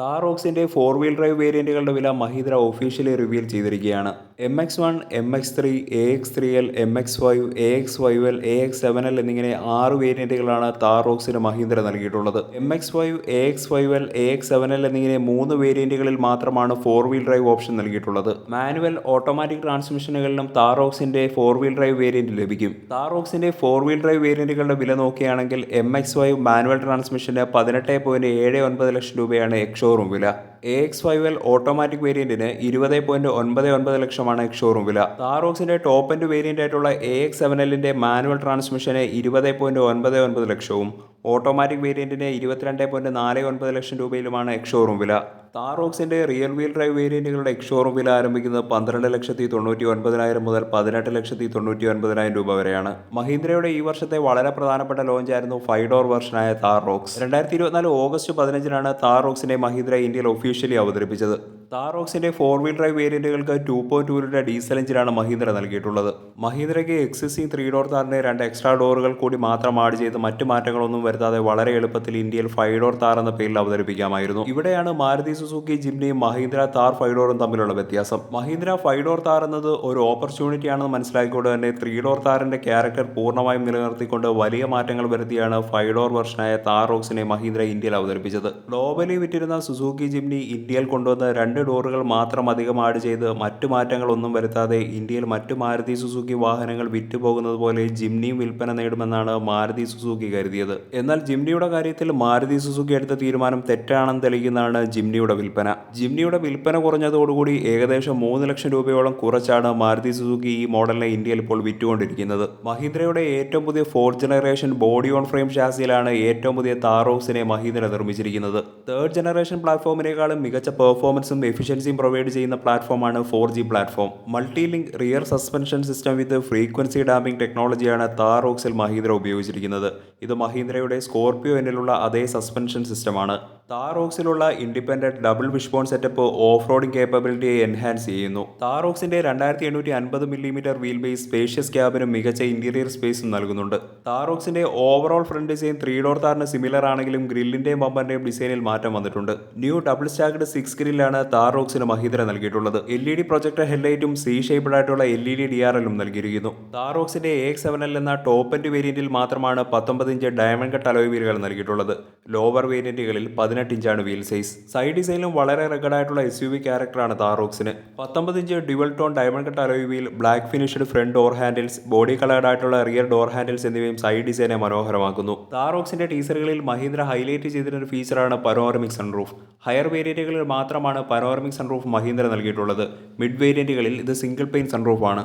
താറോക്സിന്റെ four wheel drive വേരിയന്റുകളുടെ വില Mahindra officially reveal ചെയ്തിരിക്കുകയാണ്. M X one M X three A X three L M X five A X five L A X seven L എന്നിങ്ങനെ ആറ് വേരിയന്റുകളാണ് താറോക്സിന് മഹീന്ദ്ര നൽകിയിട്ടുള്ളത്. M X five A X five L A X seven L എന്നിങ്ങനെ മൂന്ന് വേരിയന്റുകളിൽ മാത്രമാണ് four wheel drive option നൽകിയിട്ടുള്ളത്. മാനുവൽ ഓട്ടോമാറ്റിക് ട്രാൻസ്മിഷനുകളിലും താറോക്സിന്റെ ഫോർ വീൽ ഡ്രൈവ് വേരിയന്റ് ലഭിക്കും. താറോക്സിന്റെ ഫോർ വീൽ ഡ്രൈവ് വേരിയന്റുകളുടെ വില നോക്കുകയാണെങ്കിൽ എം എക്സ് ഫൈവ് മാനുവൽ ട്രാൻസ്മിഷന് പതിനെട്ട് പോയിന്റ് ഏഴ് ഒൻപത് ലക്ഷം രൂപയാണ് എക്സോറും വില. A X five L automatic വേരിയന്റിന് ഇരുപത് പോയിന്റ് ഒൻപത് ഒൻപത് ലക്ഷമാണ് ഷോറൂം വില. താറോക്സിന്റെ ടോപ്പ് എൻഡ് വേരിയന്റ് ആയിട്ടുള്ള എ എക്സ് സെവൻ എല്ലിന്റെ മാനുവൽ ട്രാൻസ്മിഷന് ഇരുപത് പോയിന്റ് ഒൻപത് ഒൻപത് ലക്ഷവും ഓട്ടോമാറ്റിക് വേരിയന്റിന് ഇരുപത്തിരണ്ട് പോയിന്റ് നാല് ഒൻപത് ലക്ഷം രൂപയിലുമാണ് എക്സോറും വില. താറോക്സിന്റെ റിയൽ വീൽ ഡ്രൈവ് വേരിയന്റുകളുടെ എക്സോറും വില ആരംഭിക്കുന്നത് പന്ത്രണ്ട് ലക്ഷത്തി തൊണ്ണൂറ്റി ഒൻപതിനായിരം മുതൽ പതിനെട്ട് ലക്ഷത്തി തൊണ്ണൂറ്റി ഒൻപതിനായിരം രൂപ വരെയാണ്. മഹീന്ദ്രയുടെ ഈ വർഷത്തെ വളരെ പ്രധാനപ്പെട്ട ലോഞ്ചായിരുന്നു ഫൈവ് ഡോർ വെർഷനായ താർ റോക്സ് രണ്ടായിരത്തി ഇരുപത്തിനാല് ഓഗസ്റ്റ് പതിനഞ്ചിനാണ് താർ റോക്സിനെ മഹീന്ദ്ര ഇന്ത്യയിൽ ഒഫീഷ്യലി അവതരിപ്പിച്ചത്. താർ റോക്സിന്റെ four wheel drive വേരിയന്റുകൾക്ക് two point two litre diesel എഞ്ചിനാണ് മഹീന്ദ്ര നൽകിയിട്ടുള്ളത്. മഹീന്ദ്രയ്ക്ക് എക്സിസി ത്രീ ഡോർ താറിന് രണ്ട് എക്സ്ട്രാ ഡോറുകൾ കൂടി മാത്രം ആഡ് ചെയ്ത് മറ്റു മാറ്റങ്ങളൊന്നും വരുത്താതെ വളരെ എളുപ്പത്തിൽ ഇന്ത്യയിൽ ഫൈവ് ഡോർ താർ എന്ന പേരിൽ അവതരിപ്പിക്കാമായിരുന്നു. ഇവിടെയാണ് മാരുതി സുസുക്കി ജിംനിയും മഹീന്ദ്ര താർ ഫൈവ് ഡോറും തമ്മിലുള്ള വ്യത്യാസം. മഹീന്ദ്ര ഫൈവ് ഡോർ താർ എന്നത് ഒരു ഓപ്പർച്യൂണിറ്റി ആണെന്ന് മനസ്സിലാക്കിക്കൊണ്ട് തന്നെ ത്രീ ഡോർ താറിന്റെ ക്യാരക്ടർ പൂർണമായും നിലനിർത്തിക്കൊണ്ട് വലിയ മാറ്റങ്ങൾ വരുത്തിയാണ് ഫൈവ് ഡോർ വെർഷനായ താർ റോക്സിനെ മഹീന്ദ്ര ഇന്ത്യയിൽ അവതരിപ്പിച്ചത്. ഗ്ലോബലി വിറ്റിരുന്ന സുസുക്കി ജിംനി ഇന്ത്യയിൽ കൊണ്ടുവന്ന് രണ്ട് ഡോറുകൾ മാത്രം അധികം ആഡ് ചെയ്ത് മറ്റു മാറ്റങ്ങളൊന്നും വരുത്താതെ ഇന്ത്യയിൽ മറ്റു മാരുതി സുസുക്കി വാഹനങ്ങൾ വിറ്റുപോകുന്നത് പോലെ ജിംനിയും വിൽപ്പന നേടുമെന്നാണ് മാരുതി സുസുക്കി കരുതിയത്. എന്നാൽ ജിംനിയുടെ കാര്യത്തിൽ മാരുതി സുസുക്കി എടുത്ത തീരുമാനം തെറ്റാണെന്ന് തെളിയിക്കുന്നതാണ് ജിംനിയുടെ വിൽപ്പന. ജിംനിയുടെ വിൽപ്പന കുറഞ്ഞതോടുകൂടി ഏകദേശം മൂന്ന് ലക്ഷം രൂപയോളം കുറച്ചാണ് മാരുതി സുസുക്കി ഈ മോഡലിനെ ഇന്ത്യയിൽ ഇപ്പോൾ വിറ്റുകൊണ്ടിരിക്കുന്നത്. മഹീന്ദ്രയുടെ ഏറ്റവും പുതിയ fourth generation body on frame ഷാസിയിലാണ് ഏറ്റവും പുതിയ താറോസിനെ മഹീന്ദ്ര നിർമ്മിച്ചിരിക്കുന്നത്. തേർഡ് ജനറേഷൻ പ്ലാറ്റ്ഫോമിനേക്കാളും മികച്ച പെർഫോമൻസും എഫിഷ്യൻസിയും പ്രൊവൈഡ് ചെയ്യുന്ന പ്ലാറ്റ്ഫോമാണ് four G platform multi link rear suspension system with frequency damping ടെക്നോളജിയാണ് താറോക്സിൽ മഹീന്ദ്ര ഉപയോഗിച്ചിരിക്കുന്നത്. ഇത് മഹീന്ദ്രയുടെ സ്കോർപിയോ എന്നിലുള്ള അതേ സസ്പെൻഷൻ സിസ്റ്റമാണ് താറോക്സിലുള്ള independent double wishbone setup off roading കേപ്പബിലിറ്റിയെ enhance ചെയ്യുന്നു. താറോക്സിന്റെ രണ്ടായിരത്തി എണ്ണൂറ്റി അൻപത് മില്ലിമീറ്റർ വീൽ ബേസ് സ്പേഷ്യസ് ക്യാബിനും മികച്ച ഇന്റീരിയർ സ്പേസും നൽകുന്നുണ്ട്. താറോക്സിന്റെ overall front design three door താറിന് similar ആണെങ്കിലും ഗ്രില്ലിന്റെയും ബമ്പറിന്റെയും ഡിസൈനിൽ മാറ്റം വന്നിട്ടുണ്ട്. ന്യൂ ഡബിൾ സ്റ്റാക്ഡ് സിക്സ് ഗ്രില്ലാണ് താറോക്സിന് മഹീന്ദ്ര നൽകിയിട്ടുള്ളത്. എൽ ഇ ഡി പ്രൊജക്ടർ ഹെഡ്ലൈറ്റും C ഷേപ്പിഡായിട്ടുള്ള L E D D R എല്ലും നൽകിയിരിക്കുന്നു. താറോക്സിന്റെ എ എക്സ് സെവൻ എൽ എന്ന ടോപ്പ് എൻഡ് വേരിയന്റിൽ മാത്രമാണ് പത്തൊമ്പത് ഇഞ്ച് ഡയമണ്ട് കട്ട് അലോയ് വീലുകൾ നൽകിയിട്ടുള്ളത്. ലോവർ വേരിയന്റുകളിൽ പതിനെട്ട് ഇഞ്ചാണ് വീൽ സൈസ് സൈഡ് ഡിസൈനിലും വളരെ റെക്കഡായിട്ടുള്ള എസ് യു വി ക്യാരക്ടറാണ് താറോക്സിന് പത്തൊമ്പത് inch dual tone diamond cut alloy wheel black finished front door handles body coloured ആയിട്ടുള്ള റിയർ ഡോർ ഹാൻഡിൽസ് എന്നിവയും സൈഡ് ഡിസൈനെ മനോഹരമാക്കുന്നു. താറോക്സിന്റെ ടീസറുകളിൽ മഹീന്ദ്ര ഹൈലൈറ്റ് ചെയ്തിരുന്ന ഒരു ഫീച്ചറാണ് പനോറമിക് സൺറൂഫ് ഹയർ വേരിയന്റുകളിൽ മാത്രമാണ് പനോറമിക് സൺറൂഫ് മഹീന്ദ്ര നൽകിയിട്ടുള്ളത്. മിഡ് വേരിയന്റുകളിൽ ഇത് സിംഗിൾ പെയിൻ സൺറൂഫാണ്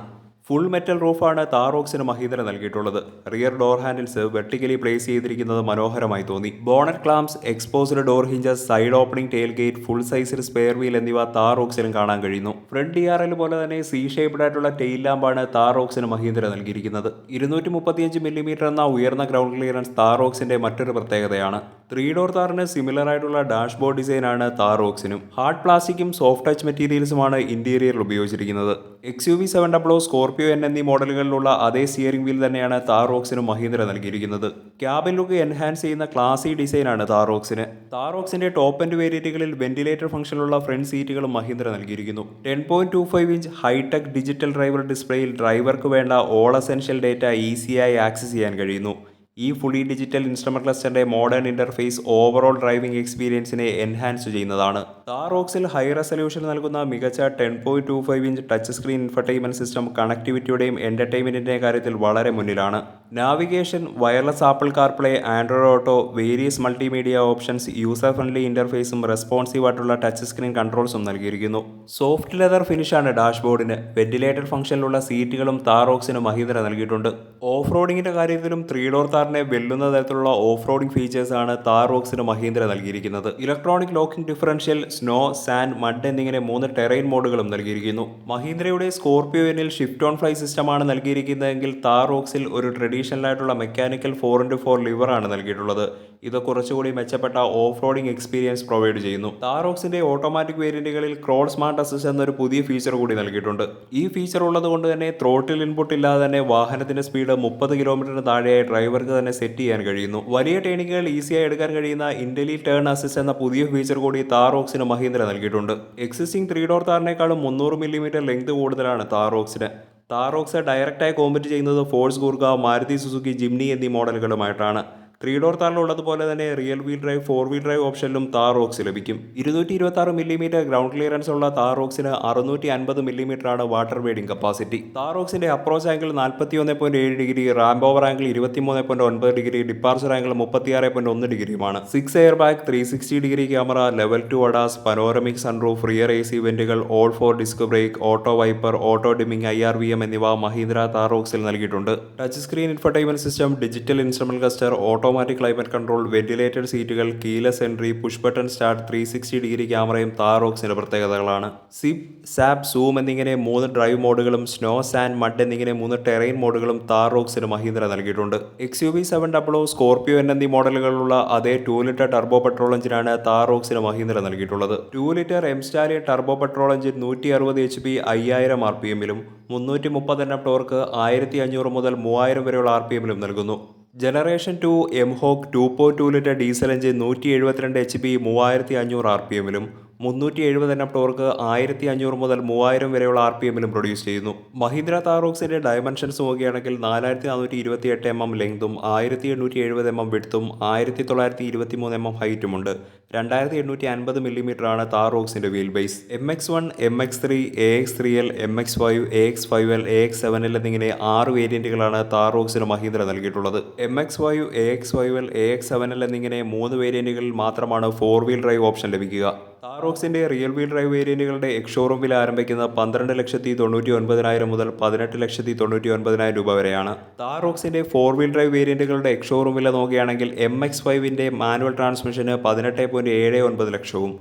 ഫുൾ മെറ്റൽ റൂഫാണ് താറോക്സിന് മഹീന്ദ്ര നൽകിയിട്ടുള്ളത്. Rear door handles vertically place ചെയ്തിരിക്കുന്നത് മനോഹരമായി തോന്നി. Bonnet clamps exposed door hinges side opening tail gate full സൈസിൽ സ്പെയർ വീൽ എന്നിവ താറോക്സിലും കാണാൻ കഴിയുന്നു. ഫ്രണ്ട് ഡി ആർ എൽ പോലെ തന്നെ സി ഷേപ്ഡ് ആയിട്ടുള്ള ടെയിൽ ലാമ്പാണ് താറോക്സിന് മഹീന്ദ്ര നൽകിയിരിക്കുന്നത്. ഇരുന്നൂറ്റി മുപ്പത്തിയഞ്ച് മില്ലിമീറ്റർ എന്ന ഉയർന്ന ഗ്രൗണ്ട് ക്ലിയറൻസ് താറോക്സിന്റെ മറ്റൊരു പ്രത്യേകതയാണ്. ത്രീ ഡോർ താറിന് സിമിലർ ആയിട്ടുള്ള ഡാഷ്ബോർഡ് ഡിസൈനാണ് താറോക്സിനും. ഹാർഡ് പ്ലാസ്റ്റിക്കും സോഫ്റ്റ് ടച്ച് മെറ്റീരിയൽസുമാണ് ഇന്റീരിയറിൽ ഉപയോഗിച്ചിരിക്കുന്നത്. X U V seven double O Scorpio N എന്നീ മോഡലുകളിലുള്ള അതേ സ്റ്റിയറിംഗ് വീൽ തന്നെയാണ് താറോക്സിനും മഹീന്ദ്ര നൽകിയിരിക്കുന്നത്. ക്യാബിൻ ലുക്ക് എൻഹാൻസ് ചെയ്യുന്ന ക്ലാസി ഡിസൈനാണ് താറോക്സിന് താറോക്സിന്റെ ടോപ്പ് എൻഡ് വേരിയന്റുകളിൽ വെന്റിലേറ്റർ ഫംഗ്ഷനുള്ള ഫ്രണ്ട് സീറ്റുകളും മഹീന്ദ്ര നൽകിയിരിക്കുന്നു. Ten point two five inch hi tech digital driver ഡിസ്പ്ലേയിൽ ഡ്രൈവർക്ക് വേണ്ട ഓൾ എസെൻഷ്യൽ ഡേറ്റ ഈസിയായി ആക്സസ് ചെയ്യാൻ കഴിയുന്നു. ഈ ഫുള്ളി ഡിജിറ്റൽ ഇൻസ്ട്രുമെന്റ് ക്ലസ്റ്ററിന്റെ മോഡേൺ ഇന്റർഫേസ് ഓവറോൾ ഡ്രൈവിംഗ് എക്സ്പീരിയൻസിനെ എൻഹാൻസ് ചെയ്യുന്നതാണ്. താറോക്സിൽ ഹൈ റെസൊല്യൂഷൻ നൽകുന്ന മികച്ച ten point two five inch touch screen infotainment system കണക്ടിവിറ്റിയുടെയും എന്റർടൈൻമെന്റിന്റെ കാര്യത്തിൽ വളരെ മുന്നിലാണ്. Navigation wireless Apple CarPlay Android Auto various multimedia options user friendly ഇന്റർഫേസും responsive ആയിട്ടുള്ള ടച്ച് സ്ക്രീൻ കൺട്രോൾസും നൽകിയിരിക്കുന്നു. സോഫ്റ്റ് ലെതർ ഫിനിഷാണ് ഡാഷ്ബോർഡിന് വെന്റിലേറ്റഡ് ഫംഗ്ഷനിലുള്ള സീറ്റുകളും താറോക്സിന് മഹീന്ദ്ര നൽകിയിട്ടുണ്ട്. ഓഫ് റോഡിങ്ങിന്റെ കാര്യത്തിലും ത്രീ ഡോർ താറിനെ വെല്ലുന്ന തരത്തിലുള്ള ഓഫ് റോഡിംഗ് ഫീച്ചേഴ്സാണ് താർ റോക്സിന് മഹീന്ദ്ര നൽകിയിരിക്കുന്നത്. Electronic locking differential snow sand mud എന്നിങ്ങനെ മൂന്ന് ടെറൈൻ മോഡുകളും നൽകിയിരിക്കുന്നു. മഹീന്ദ്രയുടെ സ്കോർപിയോ എന്നിൽ ഷിഫ്റ്റ് ഓൺ ഫ്ലൈ സിസ്റ്റമാണ് നൽകിയിരിക്കുന്നതെങ്കിൽ താർ റോക്സിൽ ഒരു ട്രഡീഷണൽ ആയിട്ടുള്ള മെക്കാനിക്കൽ ഫോർ ഇന്റു ഫോർ ലിവറാണ് നൽകിയിട്ടുള്ളത്. ഇത് കുറച്ചുകൂടി മെച്ചപ്പെട്ട ഓഫ് റോഡിംഗ് എക്സ്പീരിയൻസ് പ്രൊവൈഡ് ചെയ്യുന്നു. താറോക്സിന്റെ ഓട്ടോമാറ്റിക് വേരിയന്റുകളിൽ ക്രോൾ സ്മാർട്ട് അസിസ്റ്റ് എന്നൊരു പുതിയ ഫീച്ചർ കൂടി നൽകിയിട്ടുണ്ട്. ഈ ഫീച്ചർ ഉള്ളത് കൊണ്ട് തന്നെ ത്രോട്ടിൽ ഇൻപുട്ട് ഇല്ലാതെ തന്നെ വാഹനത്തിന്റെ സ്പീഡ് മുപ്പത് കിലോമീറ്ററിന് താഴെയായി ഡ്രൈവർക്ക് തന്നെ സെറ്റ് ചെയ്യാൻ കഴിയുന്നു. വലിയ ടേണിങ്ങുകൾ ഈസിയായി എടുക്കാൻ കഴിയുന്ന ഇന്റലി ടേൺ അസിസ്റ്റ് എന്ന പുതിയ ഫീച്ചർ കൂടി താറോക്സിന് മഹീന്ദ്ര നൽകിയിട്ടുണ്ട്. എക്സിസ്റ്റിംഗ് ത്രീ ഡോർ താറിനേക്കാളും മുന്നൂറ് മില്ലിമീറ്റർ ലെങ്ത് കൂടുതലാണ് താറോക്സിന് താറോക്സ് ഡയറക്റ്റായി കോമ്പറ്റ് ചെയ്യുന്നത് Force Gurkha Maruti Suzuki Jimny എന്നീ മോഡലുകളുമായിട്ടാണ് ത്രീ ഡോർ താറിലുള്ളതുപോലെ തന്നെ rear wheel drive four wheel drive ഓപ്ഷനിലും Thar Roxx ലഭിക്കും. ഇരുന്നൂറ്റി ഇരുപത്തി ആറ് മില്ലിമീറ്റർ ഗ്രൗണ്ട് ക്ലിയറൻസ് ഉള്ള താർ റോക്സിന് അറുന്നൂറ്റി അൻപത് മില്ലിമീറ്റർ ആണ് വാട്ടർ വേഡിംഗ് കപ്പാസിറ്റി താർ റോക്സിന്റെ അപ്രോച്ച് ആംഗിൾ നാൽപ്പത്തി ഒന്ന് പോയിന്റ് ഏഴ് ഡിഗ്രി റാംപ് ഓവർ ആംഗിൾ ഇരുപത്തി മൂന്ന് പോയിന്റ് ഒൻപത് ഡിഗ്രി ഡിപ്പാർച്ചർ ആംഗിൾ മുപ്പത്തിയാറ് പോയിന്റ് ഒന്ന് ഡിഗ്രിയുമാണ് six air bag three sixty degree camera level two ADAS panoramic sunroof rear A C വെന്റുകൾ all four disc brake auto wiper auto dimming I R V M എന്നിവ മഹീന്ദ്ര താർ റോക്സിൽ നൽകിയിട്ടുണ്ട്. Touch screen infotainment system digital instrument cluster automatic climate control ventilated സീറ്റുകൾ keyless entry push button start three sixty degree ക്യാമറയും താറോക്സിന്റെ പ്രത്യേകതകളാണ്. Zip zap zoom എന്നിങ്ങനെ മൂന്ന് drive മോഡുകളും സ്നോ സാൻഡ് മഡ് എന്നിങ്ങനെ മൂന്ന് ടെറൈൻ മോഡുകളും താറോക്സിന് മഹീന്ദ്ര നൽകിയിട്ടുണ്ട്. X U V seven double O Scorpio എന്നീ മോഡലുകളുള്ള അതേ ടു ലിറ്റർ ടർബോ പെട്രോൾ എഞ്ചിനാണ് താറോക്സിന് മഹീന്ദ്ര നൽകിയിട്ടുള്ളത്. Two litre M Stallion turbo petrol engine നൂറ്റി അറുപത് എച്ച് പി അയ്യായിരം ആർ പി എമ്മിലും മുന്നൂറ്റി മുപ്പത് എണ്ണം ടോർക്ക് ആയിരത്തി അഞ്ഞൂറ് മുതൽ മൂവായിരം വരെയുള്ള ആർ പി എമ്മിലും നൽകുന്നു. Generation two mHawk two point two litre diesel engine നൂറ്റി എഴുപത്തിരണ്ട് എച്ച് പി മൂവായിരത്തി അഞ്ഞൂറ് ആർ പി എമ്മിലും മുന്നൂറ്റി എഴുപത് എണ്ണം ടോർക്ക് ആയിരത്തി അഞ്ഞൂറ് മുതൽ മൂവായിരം വരെയുള്ള ആർ പി എമ്മിലും പ്രൊഡ്യൂസ് ചെയ്യുന്നു. മഹീന്ദ്ര താറോക്സിന്റെ ഡയമെൻഷൻസ് നോക്കുകയാണെങ്കിൽ നാലായിരത്തി നാനൂറ്റി ഇരുപത്തി എട്ട് എം എം ലെങ്തും ആയിരത്തി എണ്ണൂറ്റി എഴുപത് എം എം വിടുത്തും ആയിരത്തി തൊള്ളായിരത്തി ഇരുപത്തി മൂന്ന് എം എം ഹൈറ്റുമുണ്ട് രണ്ടായിരത്തി എണ്ണൂറ്റി അൻപത് മില്ലിമീറ്റർ ആണ് താറോക്സിന്റെ wheel base M X one M X three A X three L M X five A X five L A X seven L എന്നിങ്ങനെ ആറ് വേരിയന്റുകളാണ് താറോക്സിന് മഹീന്ദ്ര നൽകിയിട്ടുള്ളത്. M X five A X five L A X seven L എന്നിങ്ങനെ മൂന്ന് വേരിയന്റുകളിൽ മാത്രമാണ് four wheel drive option ലഭിക്കുക. താറോക്സിന്റെ റിയൽ വീൽ ഡ്രൈവ് വേരിയന്റുകളുടെ എക്സ്ഷോറൂം വില ആരംഭിക്കുന്ന പന്ത്രണ്ട് ലക്ഷത്തി തൊണ്ണൂറ്റി ഒൻപതിനായിരം മുതൽ പതിനെട്ട് ലക്ഷത്തി തൊണ്ണൂറ്റി ഒൻപതിനായിരം രൂപ വരെയാണ്. താറോക്സിന്റെ ഫോർ വീൽ ഡ്രൈവ് വേരിയന്റുകളുടെ എക്സ്ഷോറൂം വില നോക്കുകയാണെങ്കിൽ എം എക്സ് ഫൈവിന്റെ മാനുവൽ ട്രാൻസ്മിഷന് പതിനെട്ട് പോയിന്റ് ഏഴ് ഒൻപത് ലക്ഷവും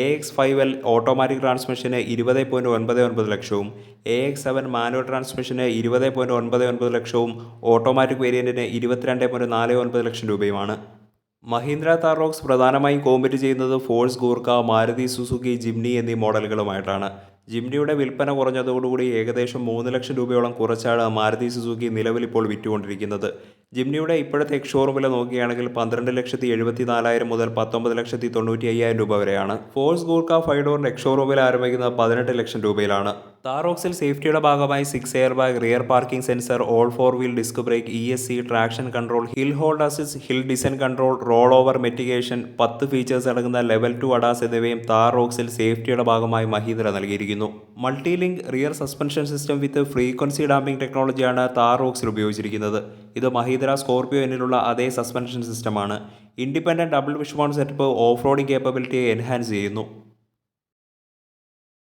A X five L automatic ട്രാൻസ്മിഷന് ഇരുപത് പോയിന്റ് ഒൻപത് ഒൻപത് ലക്ഷവും എ എക്സ് സെവൻ മാനുവൽ ട്രാൻസ്മിഷന് ഇരുപത് പോയിന്റ് ഒൻപത് ഒൻപത് ലക്ഷവും ഓട്ടോമാറ്റിക് വേരിയന്റിന് ഇരുപത്തിരണ്ട് പോയിന്റ് നാല് ഒൻപത് ലക്ഷം രൂപയുമാണ്. മഹീന്ദ്ര താറോക്സ് പ്രധാനമായും കോമ്പറ്റ് ചെയ്യുന്നത് Force Gurkha Maruti Suzuki Jimny എന്നീ മോഡലുകളുമായിട്ടാണ് ജിംനിയുടെ വിൽപ്പന കുറഞ്ഞതോടുകൂടി ഏകദേശം മൂന്ന് ലക്ഷം രൂപയോളം കുറച്ചാണ് മാരുതി സുസുക്കി നിലവിൽ ഇപ്പോൾ വിറ്റുകൊണ്ടിരിക്കുന്നത്. ജിംനിയുടെ ഇപ്പോഴത്തെ എക്സ്ഷോറും വില നോക്കുകയാണെങ്കിൽ പന്ത്രണ്ട് ലക്ഷത്തി എഴുപത്തി നാലായിരം മുതൽ പത്തൊമ്പത് ലക്ഷത്തി തൊണ്ണൂറ്റി അയ്യായിരം രൂപ വരെയാണ്. ഫോഴ്സ് ഗൂർക്ക ഫൈവ് ഡോറിന്റെ എക്സ്ഷോറൂം വില ആരംഭിക്കുന്നത് പതിനെട്ട് ലക്ഷം രൂപയിലാണ്. താറോക്സിൽ സേഫ്റ്റിയുടെ ഭാഗമായി six air bag rear parking sensor all four wheel disc brake E S C traction control hill hold assist hill descent control roll over mitigation പത്ത് ഫീച്ചേഴ്സ് അടങ്ങുന്ന ലെവൽ ടു അഡാസ് എന്നിവയും താറോക്സിൽ സേഫ്റ്റിയുടെ ഭാഗമായി മഹീന്ദ്ര നൽകിയിരിക്കുന്നു. Multi link rear suspension system with frequency damping ടെക്നോളജിയാണ് Thar റോക്സിൽ ഉപയോഗിച്ചിരിക്കുന്നത്. ഇത് Mahindra Scorpio എന്നിലുള്ള അതേ സസ്പെൻഷൻ സിസ്റ്റമാണ്. Independent double wishbone setup off roading കേപ്പബിലിറ്റിയെ enhance ചെയ്യുന്നു.